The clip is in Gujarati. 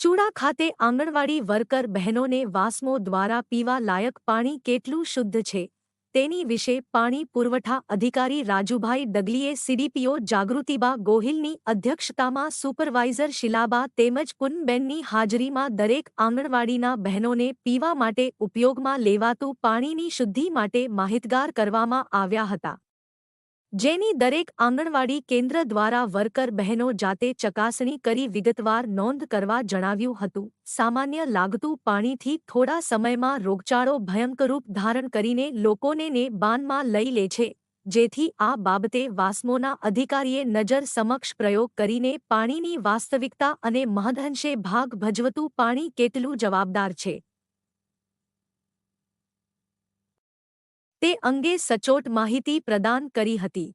ચૂડા ખાતે આંગણવાડી વર્કર બહેનોને વાસ્મો દ્વારા પીવા લાયક પાણી કેટલું શુદ્ધ છે? તેની વિશે પાણી પુરવઠા અધિકારી રાજુભાઈ ડગલીએ સીડીપીઓ જાગૃતિબા ગોહિલની અધ્યક્ષતામાં સુપરવાઇઝર શિલાબા તેમજ પુનબેનની હાજરીમાં દરેક આંગણવાડીના બહેનોને પીવા માટે ઉપયોગમાં લેવાતું પાણીની શુદ્ધિ માટે માહિતગાર કરવામાં આવ્યા હતા. જેની દરેક આંગણવાડી કેન્દ્ર દ્વારા વર્કર બહેનો જાતે ચકાસણી કરી વિગતવાર નોંધ કરવા જણાવ્યું હતું. સામાન્ય લાગતું પાણીથી થોડા સમયમાં રોગચાળો ભયંકરૂપ ધારણ કરીને લોકોને ને બાનમાં લઈ લે છે. જેથી આ બાબતે વાસ્મોના અધિકારીએ નજર સમક્ષ પ્રયોગ કરીને પાણીની વાસ્તવિકતા અને મહદઅંશે ભાગ ભજવતું પાણી કેટલું જવાબદાર છે. તે અંગે સચોટ માહિતી પ્રદાન કરી હતી.